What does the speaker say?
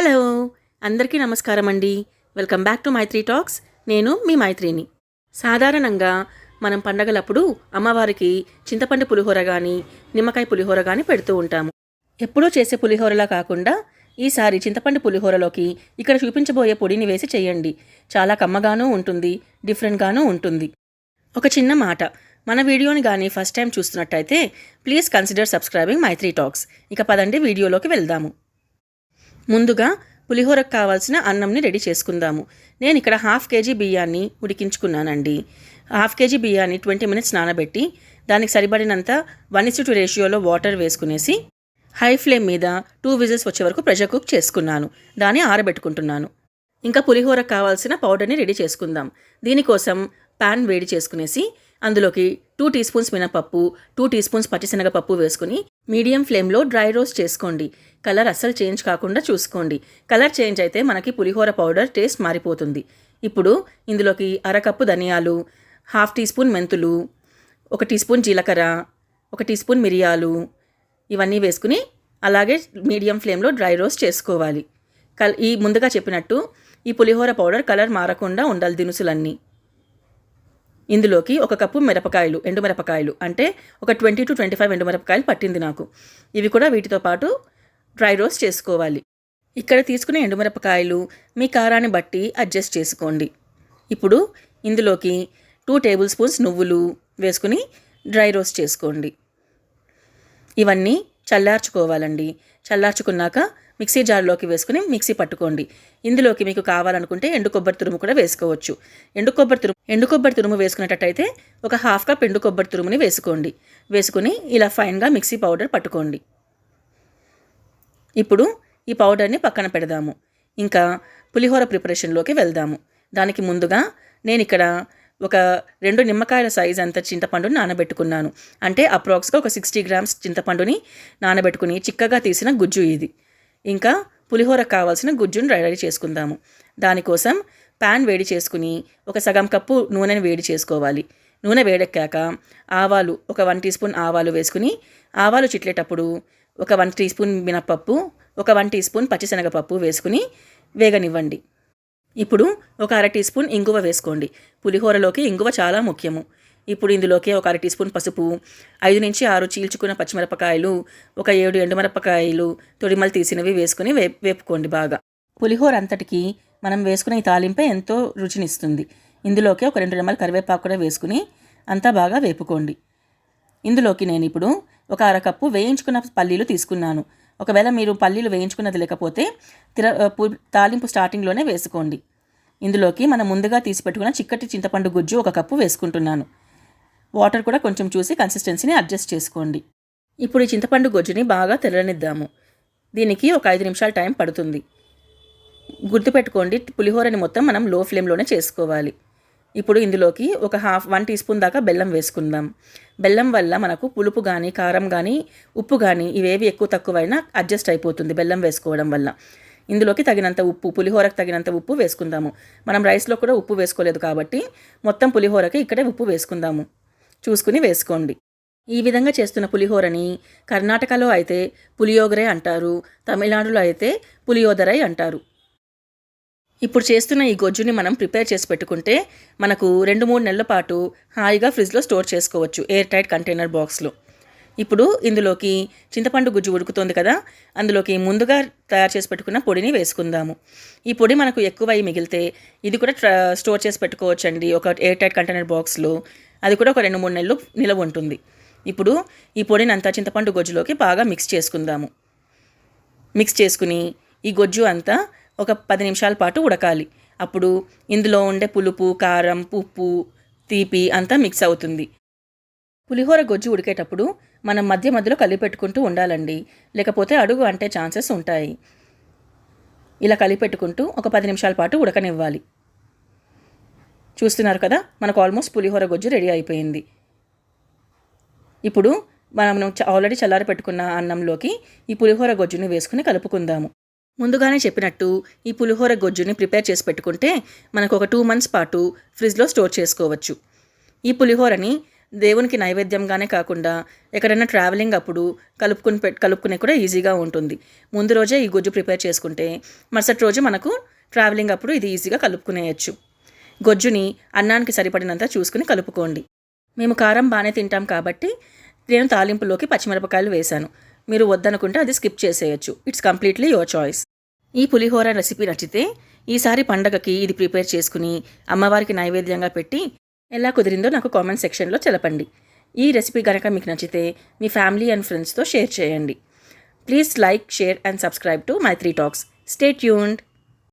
Hello అందరికీ నమస్కారం అండి. Welcome back to Maitri talks. నేను మీ మైత్రిని. సాధారణంగా మనం పండగలప్పుడు అమ్మవారికి చింతపండు పులిహోర కానీ నిమ్మకాయ పులిహోర కానీ పెడుతూ ఉంటాము. ఎప్పుడూ చేసే పులిహోరలా కాకుండా ఈసారి చింతపండు పులిహోరలోకి ఇక్కడ చూపించబోయే పొడిని వేసి చేయండి. చాలా కమ్మగానూ ఉంటుంది డిఫరెంట్గానూ ఉంటుంది. ఒక చిన్న మాట మన వీడియోని కానీ ఫస్ట్ టైం చూస్తున్నట్టయితే please consider subscribing Maitri talks. ఇక పదండి వీడియోలోకి వెళ్దాము. ముందుగా పులిహోరకు కావాల్సిన అన్నంని రెడీ చేసుకుందాము. నేను ఇక్కడ హాఫ్ కేజీ బియ్యాన్ని ఉడికించుకున్నానండి. హాఫ్ కేజీ బియ్యాన్ని ట్వంటీ మినిట్స్ నానబెట్టి దానికి సరిపడినంత వన్ ఇస్ టూ రేషియోలో వాటర్ వేసుకునేసి హై ఫ్లేమ్ మీద టూ విజిల్స్ వచ్చే వరకు ప్రెషర్ కుక్ చేసుకున్నాను. దాన్ని ఆరబెట్టుకుంటున్నాను. ఇంకా పులిహోరకు కావాల్సిన పౌడర్ని రెడీ చేసుకుందాం. దీనికోసం పాన్ వేడి చేసుకునేసి అందులోకి టూ టీ స్పూన్స్ మినపప్పు టూ టీ స్పూన్స్ పచ్చిశనగపప్పు వేసుకుని మీడియం ఫ్లేమ్లో డ్రై రోస్ట్ చేసుకోండి. కలర్ అస్సలు చేంజ్ కాకుండా చూసుకోండి. కలర్ చేంజ్ అయితే మనకి పులిహోర పౌడర్ టేస్ట్ మారిపోతుంది. ఇప్పుడు ఇందులోకి అరకప్పు ధనియాలు హాఫ్ టీ స్పూన్ మెంతులు ఒక టీ స్పూన్ జీలకర్ర ఒక టీ స్పూన్ మిరియాలు ఇవన్నీ వేసుకుని అలాగే మీడియం ఫ్లేమ్లో డ్రై రోస్ట్ చేసుకోవాలి. కల్ ఈ ముందుగా చెప్పినట్టు ఈ పులిహోర పౌడర్ కలర్ మారకుండా ఉండాలి దినుసులన్నీ. ఇందులోకి ఒక కప్పు మిరపకాయలు ఎండు మిరపకాయలు అంటే ఒక ట్వంటీ టు ట్వంటీ ఫైవ్ ఎండు మిరపకాయలు పట్టింది నాకు. ఇవి కూడా వీటితో పాటు డ్రై రోస్ట్ చేసుకోవాలి. ఇక్కడ తీసుకునే ఎండుమిరపకాయలు మీ కారాన్ని బట్టి అడ్జస్ట్ చేసుకోండి. ఇప్పుడు ఇందులోకి టూ టేబుల్ స్పూన్స్ నువ్వులు వేసుకుని డ్రై రోస్ట్ చేసుకోండి. ఇవన్నీ చల్లార్చుకోవాలండి. చల్లార్చుకున్నాక మిక్సీ జార్లోకి వేసుకుని మిక్సీ పట్టుకోండి. ఇందులోకి మీకు కావాలనుకుంటే ఎండు కొబ్బరి తురుము కూడా వేసుకోవచ్చు. ఎండు కొబ్బరి తురుము ఎండు కొబ్బరి తురుము వేసుకునేటట్టయితే ఒక హాఫ్ కప్ ఎండు కొబ్బరి తురుముని వేసుకోండి. వేసుకుని ఇలా ఫైన్గా మిక్సీ పౌడర్ పట్టుకోండి. ఇప్పుడు ఈ పౌడర్ని పక్కన పెడదాము. ఇంకా పులిహోర ప్రిపరేషన్లోకి వెళ్దాము. దానికి ముందుగా నేను ఇక్కడ ఒక రెండు నిమ్మకాయల సైజ్ అంత చింతపండుని నానబెట్టుకున్నాను. అంటే అప్రాక్స్గా ఒక సిక్స్టీ గ్రామ్స్ చింతపండుని నానబెట్టుకుని చిక్కగా తీసిన గుజ్జు ఇది. ఇంకా పులిహోర కావాల్సిన గుజ్జును రెడీ చేసుకుందాము. దానికోసం ప్యాన్ వేడి చేసుకుని ఒక సగం కప్పు నూనెని వేడి చేసుకోవాలి. నూనె వేడెక్కాక ఆవాలు ఒక వన్ టీ స్పూన్ ఆవాలు వేసుకుని ఆవాలు చిట్లేటప్పుడు ఒక వన్ టీ స్పూన్ మినప్పప్పు ఒక వన్ టీ స్పూన్ పచ్చిశనగపప్పు వేసుకుని వేగనివ్వండి. ఇప్పుడు ఒక అర టీ స్పూన్ ఇంగువ వేసుకోండి. పులిహోరలోకి ఇంగువ చాలా ముఖ్యము. ఇప్పుడు ఇందులోకి ఒక అర టీ స్పూన్ పసుపు ఐదు నుంచి ఆరు చీల్చుకున్న పచ్చిమిరపకాయలు ఒక ఏడు ఎండుమిరపకాయలు తొడిమలు తీసినవి వేసుకుని వే వేపుకోండి బాగా. పులిహోర అంతటికి మనం వేసుకునే ఈ తాలింపే ఎంతో రుచినిస్తుంది. ఇందులోకి ఒక రెండు రెమ్మల కరివేపాకు కూడా వేసుకుని అంతా బాగా వేపుకోండి. ఇందులోకి నేను ఇప్పుడు ఒక అరకప్పు వేయించుకున్న పల్లీలు తీసుకున్నాను. ఒకవేళ మీరు పల్లీలు వేయించుకున్నది లేకపోతే తిర పు- తాలింపు స్టార్టింగ్లోనే వేసుకోండి. ఇందులోకి మనం ముందుగా తీసి పెట్టుకున్న చిక్కటి చింతపండు గుజ్జు ఒక కప్పు వేసుకుంటున్నాను. వాటర్ కూడా కొంచెం చూసి కన్సిస్టెన్సీని అడ్జస్ట్ చేసుకోండి. ఇప్పుడు ఈ చింతపండు గుజ్జుని బాగా తెల్లనిద్దాము దీనికి ఒక ఐదు నిమిషాల టైం పడుతుంది. గుర్తుపెట్టుకోండి పులిహోరని మొత్తం మనం లో ఫ్లేమ్లోనే చేసుకోవాలి. ఇప్పుడు ఇందులోకి ఒక హాఫ్ వన్ టీ స్పూన్ దాకా బెల్లం వేసుకుందాం. బెల్లం వల్ల మనకు పులుపు కానీ కారం కానీ ఉప్పు కానీ ఇవేవి ఎక్కువ తక్కువైనా అడ్జస్ట్ అయిపోతుంది బెల్లం వేసుకోవడం వల్ల. ఇందులోకి తగినంత ఉప్పు పులిహోరకు తగినంత ఉప్పు వేసుకుందాము. మనం రైస్లో కూడా ఉప్పు వేసుకోలేదు కాబట్టి మొత్తం పులిహోరకి ఇక్కడే ఉప్పు వేసుకుందాము. చూసుకుని వేసుకోండి. ఈ విధంగా చేస్తున్న పులిహోరని కర్ణాటకలో అయితే పులియోగరే అంటారు తమిళనాడులో అయితే పులియోదరై అంటారు. ఇప్పుడు చేస్తున్న ఈ గొజ్జుని మనం ప్రిపేర్ చేసి పెట్టుకుంటే మనకు రెండు మూడు నెలల పాటు హాయిగా ఫ్రిడ్జ్లో స్టోర్ చేసుకోవచ్చు ఎయిర్ టైట్ కంటైనర్ బాక్స్లో. ఇప్పుడు ఇందులోకి చింతపండు గుజ్జు ఉడుకుతోంది కదా అందులోకి ముందుగా తయారు చేసి పెట్టుకున్న పొడిని వేసుకుందాము. ఈ పొడి మనకు ఎక్కువ అయి మిగిలితే ఇది కూడా స్టోర్ చేసి పెట్టుకోవచ్చండి ఒక ఎయిర్ టైట్ కంటైనర్ బాక్స్లో. అది కూడా ఒక రెండు మూడు నెలలు నిలవ ఉంటుంది. ఇప్పుడు ఈ పొడిని అంతా చింతపండు గొజ్జులోకి బాగా మిక్స్ చేసుకుందాము. మిక్స్ చేసుకుని ఈ గొజ్జు అంతా ఒక పది నిమిషాల పాటు ఉడకాలి. అప్పుడు ఇందులో ఉండే పులుపు కారం ఉప్పు తీపి అంతా మిక్స్ అవుతుంది. పులిహోర గొజ్జు ఉడికేటప్పుడు మనం మధ్య మధ్యలో కలిపెట్టుకుంటూ ఉండాలండి. లేకపోతే అడుగు అంటే ఛాన్సెస్ ఉంటాయి. ఇలా కలిపెట్టుకుంటూ ఒక పది నిమిషాల పాటు ఉడకనివ్వాలి. చూస్తున్నారు కదా మనకు ఆల్మోస్ట్ పులిహోర గొజ్జు రెడీ అయిపోయింది. ఇప్పుడు మనం ఆల్రెడీ చల్లారి పెట్టుకున్న అన్నంలోకి ఈ పులిహోర గొజ్జుని వేసుకుని కలుపుకుందాము. ముందుగానే చెప్పినట్టు ఈ పులిహోర గొజ్జుని ప్రిపేర్ చేసి పెట్టుకుంటే మనకు ఒక టూ మంత్స్ పాటు ఫ్రిడ్జ్లో స్టోర్ చేసుకోవచ్చు. ఈ పులిహోరని దేవునికి నైవేద్యంగానే కాకుండా ఎక్కడైనా ట్రావెలింగ్ అప్పుడు కలుపుకుని కలుపుకునే కూడా ఈజీగా ఉంటుంది. ముందు రోజే ఈ గుజ్జు ప్రిపేర్ చేసుకుంటే మరుసటి రోజు మనకు ట్రావెలింగ్ అప్పుడు ఇది ఈజీగా కలుపుకునేయచ్చు. గొజ్జుని అన్నానికి సరిపడినంత చూసుకుని కలుపుకోండి. మేము కారం బాగానే తింటాం కాబట్టి నేను తాలింపులోకి పచ్చిమిరపకాయలు వేశాను. మీరు వద్దనుకుంటే అది స్కిప్ చేసేయచ్చు. It's completely your choice. ఈ పులిహోర రెసిపీ నచ్చితే ఈసారి పండగకి ఇది ప్రిపేర్ చేసుకుని అమ్మవారికి నైవేద్యంగా పెట్టి ఎలా కుదిరిందో నాకు కామెంట్ సెక్షన్లో తెలపండి. ఈ రెసిపీ కనుక మీకు నచ్చితే మీ ఫ్యామిలీ అండ్ ఫ్రెండ్స్తో షేర్ చేయండి. Please like share and subscribe to Maitri talks stay tuned